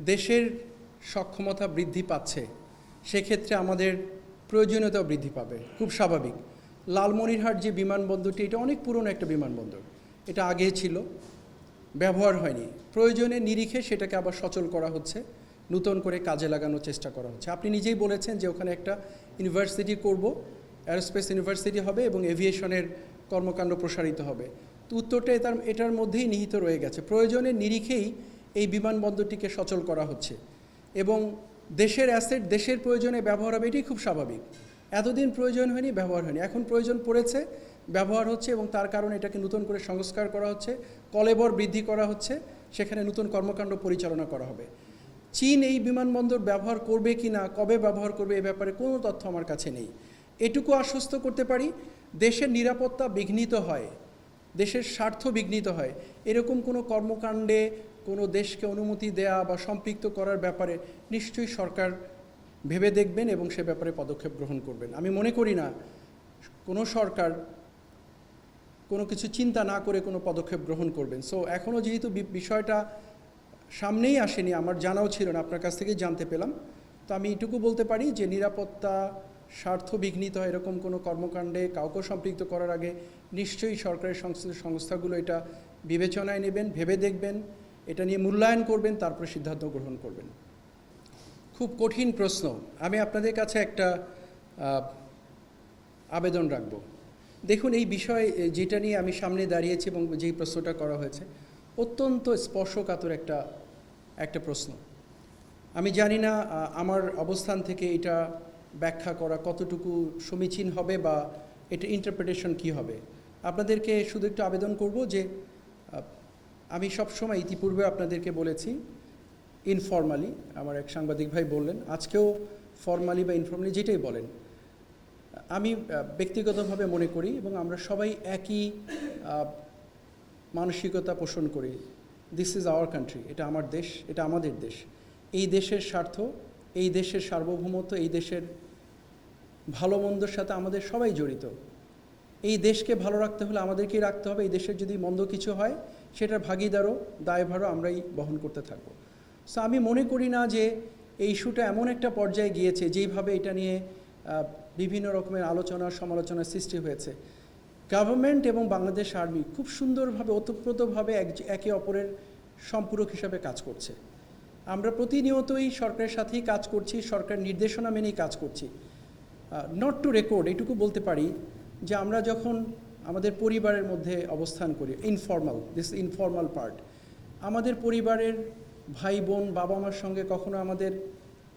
দেশের সক্ষমতা বৃদ্ধি পাচ্ছে, সেক্ষেত্রে আমাদের প্রয়োজনীয়তাও বৃদ্ধি পাবে। খুব স্বাভাবিক। লালমনিরহাট যে বিমানবন্দরটি, এটা অনেক পুরনো একটা বিমানবন্দর। এটা আগে ছিল, ব্যবহার হয়নি। প্রয়োজনে নিরিখে সেটাকে আবার সচল করা হচ্ছে, নতুন করে কাজে লাগানোর চেষ্টা করা হচ্ছে। আপনি নিজেই বলেছেন যে ওখানে একটা ইউনিভার্সিটি করব, অ্যারোস্পেস ইউনিভার্সিটি হবে এবং এভিয়েশনের কর্মকাণ্ড প্রসারিত হবে। তো উত্তরটা এটার এটার মধ্যেই নিহিত রয়ে গেছে। প্রয়োজনে নিরিখেই এই বিমানবন্দরটিকে সচল করা হচ্ছে। এবং দেশের অ্যাসেট, দেশের প্রয়োজনে ব্যবহার হবে, এটি খুব স্বাভাবিক। এতদিন প্রয়োজন হয়নি, ব্যবহার হয়নি। এখন প্রয়োজন পড়েছে, ব্যবহার হচ্ছে এবং তার কারণে এটাকে নতুন করে সংস্কার করা হচ্ছে, কলেবর বৃদ্ধি করা হচ্ছে, সেখানে নতুন কর্মকাণ্ড পরিচালনা করা হবে। চীন এই বিমানবন্দর ব্যবহার করবে কি না, কবে ব্যবহার করবে, এ ব্যাপারে কোনো তথ্য আমার কাছে নেই। এটুকু আশ্বস্ত করতে পারি, দেশের নিরাপত্তা বিঘ্নিত হয়, দেশের স্বার্থ বিঘ্নিত হয়। এরকম কোনো কর্মকাণ্ডে কোনো দেশকে অনুমতি দেয়া বা সম্পৃক্ত করার ব্যাপারে নিশ্চয়ই সরকার ভেবে দেখবেন এবং সে ব্যাপারে পদক্ষেপ গ্রহণ করবেন। আমি মনে করি না কোনো সরকার কোনো কিছু চিন্তা না করে কোনো পদক্ষেপ গ্রহণ করবেন। সো এখনও যেহেতু বিষয়টা সামনেই আসেনি, আমার জানাও ছিল না, আপনার কাছ থেকেই জানতে পেলাম। তো আমি এটুকু বলতে পারি যে নিরাপত্তা, স্বার্থ বিঘ্নিত হয় এরকম কোনো কর্মকাণ্ডে কাউকে সম্পৃক্ত করার আগে নিশ্চয়ই সরকারের সংশ্লিষ্ট সংস্থাগুলো এটা বিবেচনায় নেবেন, ভেবে দেখবেন। এটা নিয়ে মূল্যায়ন করবেন, তারপরে সিদ্ধান্ত গ্রহণ করবেন। খুব কঠিন প্রশ্ন। আমি আপনাদের কাছে একটা আবেদন রাখব। দেখুন, এই বিষয় যেটা নিয়ে আমি সামনে দাঁড়িয়েছি এবং যেই প্রশ্নটা করা হয়েছে, অত্যন্ত স্পর্শকাতর একটা একটা প্রশ্ন। আমি জানি না আমার অবস্থান থেকে এটা ব্যাখ্যা করা কতটুকু সমীচীন হবে বা এটা ইন্টারপ্রিটেশন কি হবে। আপনাদেরকে শুধু একটু আবেদন করব যে আমি সবসময় ইতিপূর্বে আপনাদেরকে বলেছি ইনফর্মালি আমার এক সাংবাদিক ভাই বললেন, আজকেও ফর্মালি বা ইনফর্মালি যেটাই বলেন, আমি ব্যক্তিগতভাবে মনে করি এবং আমরা সবাই একই মানসিকতা পোষণ করি দিস ইজ আওয়ার কান্ট্রি এটা আমার দেশ, এটা আমাদের দেশ, এই দেশের স্বার্থ, এই দেশের সার্বভৌমত্ব, এই দেশের ভালো মন্দর সাথে আমাদের সবাই জড়িত এই দেশকে ভালো রাখতে হলে আমাদেরকেই রাখতে হবে। এই দেশের যদি মন্দ কিছু হয়, সেটার ভাগিদারও, দায়ভারও আমরাই বহন করতে থাকব। সো আমি মনে করি না যে এই ইস্যুটা এমন একটা পর্যায়ে গিয়েছে, যেইভাবে এটা নিয়ে বিভিন্ন রকমের আলোচনা সমালোচনার সৃষ্টি হয়েছে। গভর্নমেন্ট এবং বাংলাদেশ আর্মি খুব সুন্দরভাবে, ওতপ্রোতভাবে এক, একে অপরের সম্পূরক হিসাবে কাজ করছে। আমরা প্রতিনিয়তই সরকারের সাথেই কাজ করছি, সরকার নির্দেশনা মেনেই কাজ করছি। নট টু রেকর্ড এটুকু বলতে পারি যে আমরা যখন আমাদের পরিবারের মধ্যে অবস্থান করি ইনফর্মাল দিস ইনফর্মাল পার্ট আমাদের পরিবারের ভাই বোন, বাবা মার সঙ্গে কখনো আমাদের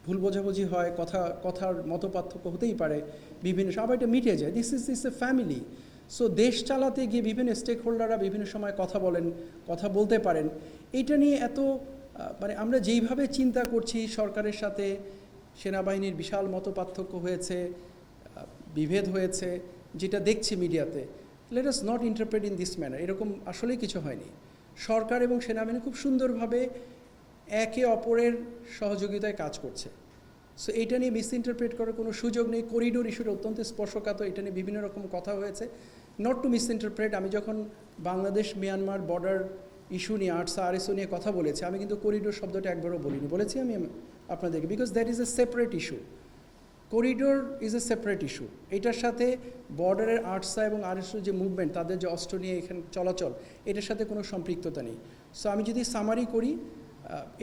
ভুল বোঝাবুঝি হয়, কথা, কথার মত পার্থক্য হতেই পারে, বিভিন্ন সব এটা মিটে যায়। This is this a family so দেশ চালাতে গিয়ে বিভিন্ন স্টেক হোল্ডাররা বিভিন্ন সময় কথা বলেন, কথা বলতে পারেন। এটা নিয়ে এত মানে আমরা যেইভাবে চিন্তা করছি, সরকারের সাথে সেনাবাহিনীর বিশাল মত পার্থক্য হয়েছে বিভেদ হয়েছে যেটা দেখছি মিডিয়াতে let us not interpret in this manner এরকম আসলেই কিছু হয়নি। সরকার এবং সেনাবাহিনী খুব সুন্দরভাবে একে অপরের সহযোগিতায় কাজ করছে। সো এটা নিয়ে মিস ইন্টারপ্রেট করার কোনো সুযোগ নেই। করিডোর ইস্যুটা অত্যন্ত স্পর্শকাতর। এটা নিয়ে বিভিন্ন রকম কথা হয়েছে। নট টু মিস ইন্টারপ্রেট আমি যখন বাংলাদেশ মিয়ানমার বর্ডার ইস্যু নিয়ে আর্টসা আরএসও নিয়ে কথা বলেছি, আমি কিন্তু করিডোর শব্দটা একবারও বলিনি। বলেছি আমি আপনাদেরকে because that is a separate issue corridor is a separate issue এটার সাথে বর্ডারের আর্টসা এবং আরএসও যে মুভমেন্ট তাদের যে অস্ত্র নিয়ে এখানে চলাচল, এটার সাথে কোনো সম্পৃক্ততা নেই। সো আমি যদি সামারি করি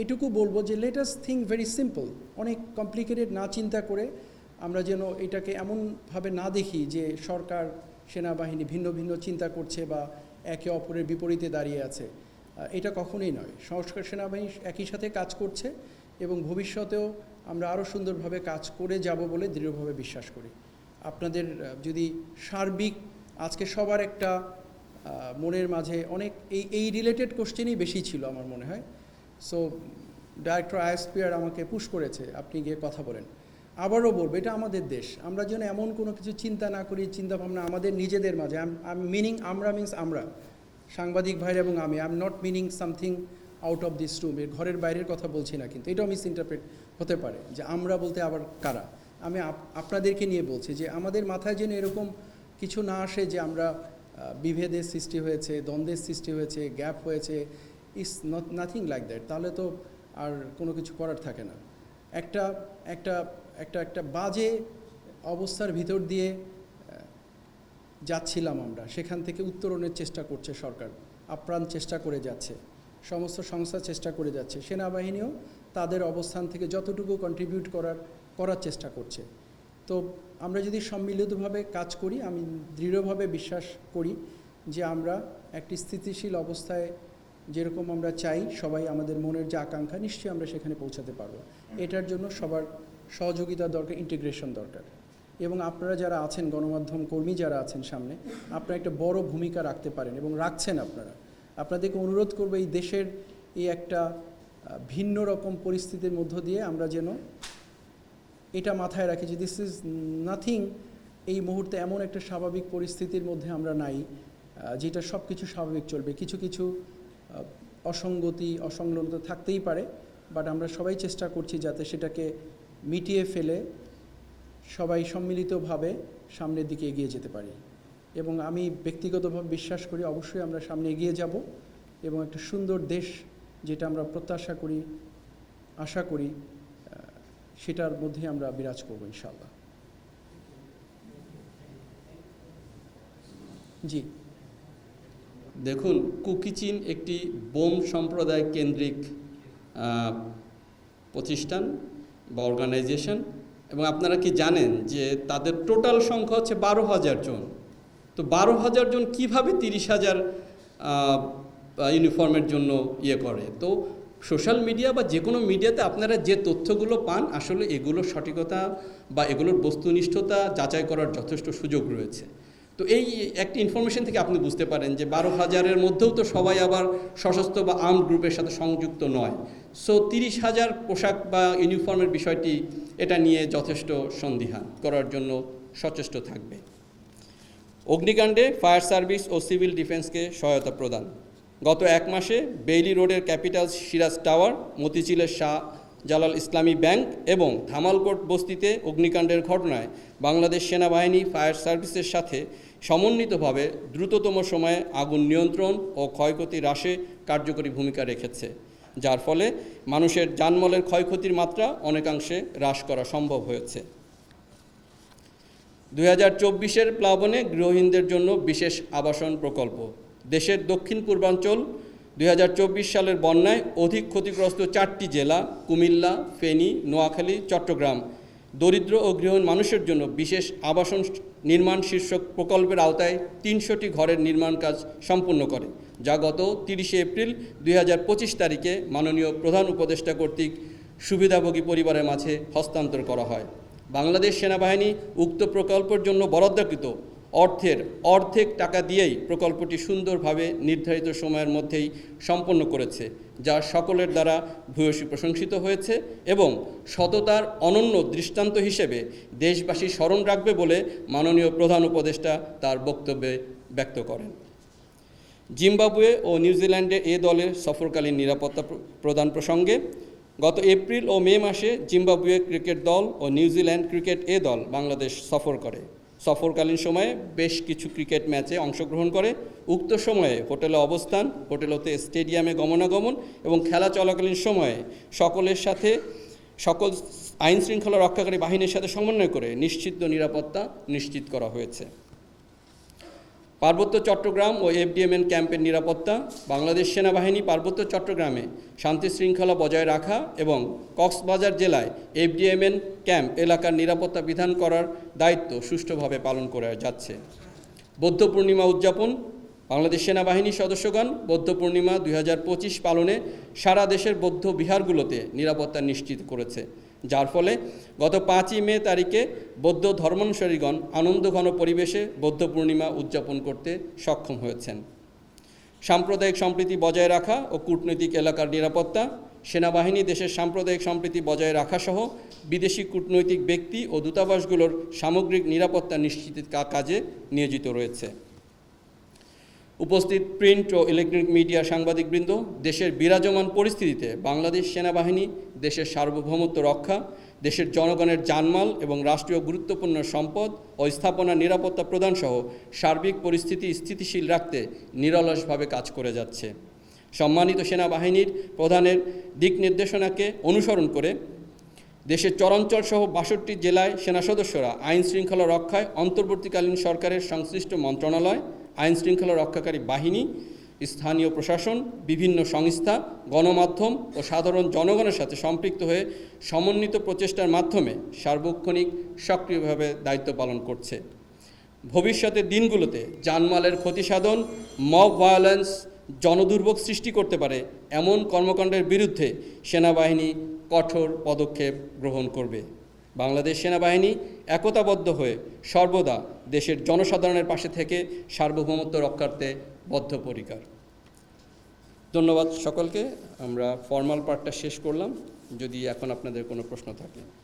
এটুকু বলব যে let us think very simple অনেক কমপ্লিকেটেড না চিন্তা করে আমরা যেন এটাকে এমনভাবে না দেখি যে সরকার, সেনাবাহিনী ভিন্ন ভিন্ন চিন্তা করছে বা একে অপরের বিপরীতে দাঁড়িয়ে আছে। এটা কখনোই নয়। সংস্কার সেনাবাহিনী একই সাথে কাজ করছে এবং ভবিষ্যতেও আমরা আরও সুন্দরভাবে কাজ করে যাব বলে দৃঢ়ভাবে বিশ্বাস করি। আপনাদের যদি সার্বিক, আজকে সবার একটা মনের মাঝে অনেক এই এই রিলেটেড কোশ্চেনই বেশি ছিল আমার মনে হয়। সো ডাইরেক্টর আইএসপিআর আমাকে পুশ করেছে, আপনি গিয়ে কথা বলেন। আবারও বলব, এটা আমাদের দেশ। আমরা যেন এমন কোনো কিছু চিন্তা না করি চিন্তা ভাবনা আমাদের নিজেদের মাঝে। মিনিং আমরা মিনস আমরা। সাংবাদিক ভাইরা এবং আমি। I am not meaning something out of this room এর ঘরের বাইরের কথা বলছি না কিন্তু। এটাও মিস ইন্টারপ্রেট হতে পারে যে আমরা বলতে আবার কারা? আমি আপ- আপনাদেরকে নিয়ে বলছি যে আমাদের মাথায় যেন এরকম কিছু না আসে যে আমরা বিভেদের সৃষ্টি হয়েছে, দ্বন্দ্বের সৃষ্টি হয়েছে, গ্যাপ হয়েছে, is not nothing like that তাহলে তো আর কোনো কিছু করার থাকে না। একটা একটা একটা একটা বাজে অবস্থার ভিতর দিয়ে যাচ্ছিলাম আমরা, সেখান থেকে উত্তরণের চেষ্টা করছে সরকার, আপ্রাণ চেষ্টা করে যাচ্ছে, সমস্ত সংস্থা চেষ্টা করে যাচ্ছে, সেনাবাহিনীও তাদের অবস্থান থেকে যতটুকু কন্ট্রিবিউট করার করার চেষ্টা করছে। তো আমরা যদি সম্মিলিতভাবে কাজ করি আমি দৃঢ়ভাবে বিশ্বাস করি যে আমরা একটি স্থিতিশীল অবস্থায় যেরকম আমরা চাই সবাই আমাদের মনের যে আকাঙ্ক্ষা নিশ্চয়ই আমরা সেখানে পৌঁছাতে পারব। এটার জন্য সবার সহযোগিতা দরকার ইন্টিগ্রেশন দরকার। এবং আপনারা যারা আছেন গণমাধ্যম কর্মী যারা আছেন সামনে আপনারা একটা বড় ভূমিকা রাখতে পারেন এবং রাখছেন আপনারা। আপনাদেরকে অনুরোধ করব এই দেশের এই একটা ভিন্ন রকম পরিস্থিতির মধ্য দিয়ে আমরা যেন এটা মাথায় রাখি যে দিস ইজ নাথিং এই মুহূর্তে এমন একটা স্বাভাবিক পরিস্থিতির মধ্যে আমরা নাই যেটা সব কিছু স্বাভাবিক চলবে। কিছু কিছু অসঙ্গতি, অসংলগ্নতা থাকতেই পারে বাট আমরা সবাই চেষ্টা করছি যাতে সেটাকে মিটিয়ে ফেলে, সবাই সম্মিলিতভাবে সামনের দিকে এগিয়ে যেতে পারি। এবং আমি ব্যক্তিগতভাবে বিশ্বাস করি অবশ্যই আমরা সামনে এগিয়ে যাব এবং একটা সুন্দর দেশ যেটা আমরা প্রত্যাশা করি, আশা করি সেটার মধ্যে আমরা বিরাজ করব ইনশাআল্লাহ। জি। দেখুন, কুকিচিন একটি বোম সম্প্রদায় কেন্দ্রিক প্রতিষ্ঠান বা অর্গানাইজেশন এবং আপনারা কি জানেন যে তাদের টোটাল সংখ্যা হচ্ছে বারো হাজার জন। তো বারো হাজার জন কীভাবে তিরিশ হাজার ইউনিফর্মের জন্য ইয়ে করে। তো সোশ্যাল মিডিয়া বা যে কোনো মিডিয়াতে আপনারা যে তথ্যগুলো পান, আসলে এগুলোর সঠিকতা বা এগুলোর বস্তুনিষ্ঠতা যাচাই করার যথেষ্ট সুযোগ রয়েছে। তো এই একটি ইনফরমেশন থেকে আপনি বুঝতে পারেন যে বারো হাজারের মধ্যেও তো সবাই আবার সশস্ত্র বা আর্ম গ্রুপের সাথে সংযুক্ত নয়। সো তিরিশ হাজার পোশাক বা ইউনিফর্মের বিষয়টি এটা নিয়ে যথেষ্ট সন্দিহান করার জন্য সচেষ্ট থাকবে। অগ্নিকাণ্ডে ফায়ার সার্ভিস ও সিভিল ডিফেন্সকে সহায়তা প্রদান। গত এক মাসে বেইলি রোডের ক্যাপিটাল সিরাজ টাওয়ার, মতিঝিলের শাহ জালাল ইসলামী ব্যাংক এবং ধামালকোট বস্তিতে অগ্নিকাণ্ডের ঘটনায় বাংলাদেশ সেনাবাহিনী, ফায়ার সার্ভিসের সাথে সমন্বিতভাবে দ্রুততম সময়ে আগুন নিয়ন্ত্রণ ও ক্ষয়ক্ষতি হ্রাসে কার্যকরী ভূমিকা রেখেছে, যার ফলে মানুষের যানমালের ক্ষয়ক্ষতির মাত্রা অনেকাংশে হ্রাস করা সম্ভব হয়েছে। দুই হাজার চব্বিশের প্লাবনে গৃহহীনদের জন্য বিশেষ আবাসন প্রকল্প দেশের দক্ষিণ পূর্বাঞ্চল দুই হাজার চব্বিশ সালের বন্যায় অধিক ক্ষতিগ্রস্ত চারটি জেলা, কুমিল্লা, ফেনী, নোয়াখালী, চট্টগ্রাম। দরিদ্র ও গৃহহীন মানুষের জন্য বিশেষ আবাসন নির্মাণ শীর্ষক প্রকল্পের আওতায় তিনশোটি ঘরের নির্মাণ কাজ সম্পূর্ণ করে, যা গত তিরিশে এপ্রিল দুই হাজার পঁচিশ তারিখে মাননীয় প্রধান উপদেষ্টা কর্তৃক সুবিধাভোগী পরিবারের মাঝে হস্তান্তর করা হয়। বাংলাদেশ সেনাবাহিনী উক্ত প্রকল্পের জন্য বরাদ্দকৃত অর্থের, অর্ধেক টাকা দিয়েই প্রকল্পটি সুন্দরভাবে নির্ধারিত সময়ের মধ্যেই সম্পন্ন করেছে, যা সকলের দ্বারা ভূয়সী প্রশংসিত হয়েছে এবং সততার অনন্য দৃষ্টান্ত হিসেবে দেশবাসী স্মরণ রাখবে বলে মাননীয় প্রধান উপদেষ্টা তার বক্তব্যে ব্যক্ত করেন। জিম্বাবুয়ে ও নিউজিল্যান্ডে এ দলের সফরকালীন নিরাপত্তা প্রদান প্রসঙ্গে গত এপ্রিল ও মে মাসে জিম্বাবুয়ে ক্রিকেট দল ও নিউজিল্যান্ড ক্রিকেট এ দল বাংলাদেশ সফর করে। সফরকালীন সময়ে বেশ কিছু ক্রিকেট ম্যাচে অংশগ্রহণ করে। উক্ত সময়ে হোটেলে অবস্থান, হোটেলতে স্টেডিয়ামে গমনাগমন এবং খেলা চলাকালীন সময়ে সকলের সাথে সকল আইন শৃঙ্খলা রক্ষাকারী বাহিনীর সাথে সমন্বয় করে নিশ্চিত নিরাপত্তা নিশ্চিত করা হয়েছে। পার্বত্য চট্টগ্রাম ও এফডিএমএন ক্যাম্পের নিরাপত্তা, বাংলাদেশ সেনাবাহিনী পার্বত্য চট্টগ্রামে শান্তি শৃঙ্খলা বজায় রাখা এবং কক্সবাজার জেলায় এফডিএমএন ক্যাম্প এলাকার নিরাপত্তা বিধান করার দায়িত্ব সুষ্ঠুভাবে পালন করা যাচ্ছে। বৌদ্ধ পূর্ণিমা উদযাপন বাংলাদেশ সেনাবাহিনীর সদস্যগণ বৌদ্ধ পূর্ণিমা দুই হাজার পঁচিশ পালনে সারা দেশের বৌদ্ধ বিহারগুলোতে নিরাপত্তা নিশ্চিত করেছে, যার ফলে গত পাঁচই মে তারিখে বৌদ্ধ ধর্মানুসারীগণ আনন্দঘন পরিবেশে বৌদ্ধ পূর্ণিমা উদযাপন করতে সক্ষম হয়েছেন। সাম্প্রদায়িক সম্প্রীতি বজায় রাখা ও কূটনৈতিক এলাকার নিরাপত্তা, সেনাবাহিনী দেশের সাম্প্রদায়িক সম্প্রীতি বজায় রাখা সহ বিদেশি কূটনৈতিক ব্যক্তি ও দূতাবাসগুলোর সামগ্রিক নিরাপত্তা নিশ্চিত কাজে নিয়োজিত রয়েছে। উপস্থিত প্রিন্ট ও ইলেকট্রনিক মিডিয়া সাংবাদিকবৃন্দ, দেশের বিরাজমান পরিস্থিতিতে বাংলাদেশ সেনাবাহিনী, দেশের সার্বভৌমত্ব রক্ষা, দেশের জনগণের জানমাল এবং রাষ্ট্রীয় গুরুত্বপূর্ণ সম্পদ ও স্থাপনা নিরাপত্তা প্রদান সহ সার্বিক পরিস্থিতি স্থিতিশীল রাখতে নিরলসভাবে কাজ করে যাচ্ছে। সম্মানিত সেনাবাহিনীর প্রধানের দিক নির্দেশনাকে অনুসরণ করে দেশের চরাঞ্চল সহ বাষট্টি জেলায় সেনা সদস্যরা আইন শৃঙ্খলা রক্ষায় অন্তর্বর্তীকালীন সরকারের সংশ্লিষ্ট মন্ত্রণালয় আইন শৃঙ্খলা রক্ষাকারী বাহিনী, স্থানীয় প্রশাসন, বিভিন্ন সংস্থা, গণমাধ্যম ও সাধারণ জনগণের সাথে সম্পৃক্ত হয়ে সমন্বিত প্রচেষ্টার মাধ্যমে সার্বক্ষণিক সক্রিয়ভাবে দায়িত্ব পালন করছে। ভবিষ্যতের দিনগুলোতে জানমালের ক্ষতিসাধন, মব ভায়োলেন্স, জনদুর্ভোগ সৃষ্টি করতে পারে এমন কর্মকাণ্ডের বিরুদ্ধে সেনাবাহিনী কঠোর পদক্ষেপ গ্রহণ করবে। বাংলাদেশ সেনাবাহিনী একতাবদ্ধ হয়ে সর্বদা দেশের জনসাধারণের পাশে থেকে সার্বভৌমত্ব রক্ষার্থে বদ্ধপরিকার। ধন্যবাদ সকলকে। আমরা ফর্মাল পার্টটা শেষ করলাম। যদি এখন আপনাদের কোনো প্রশ্ন থাকে।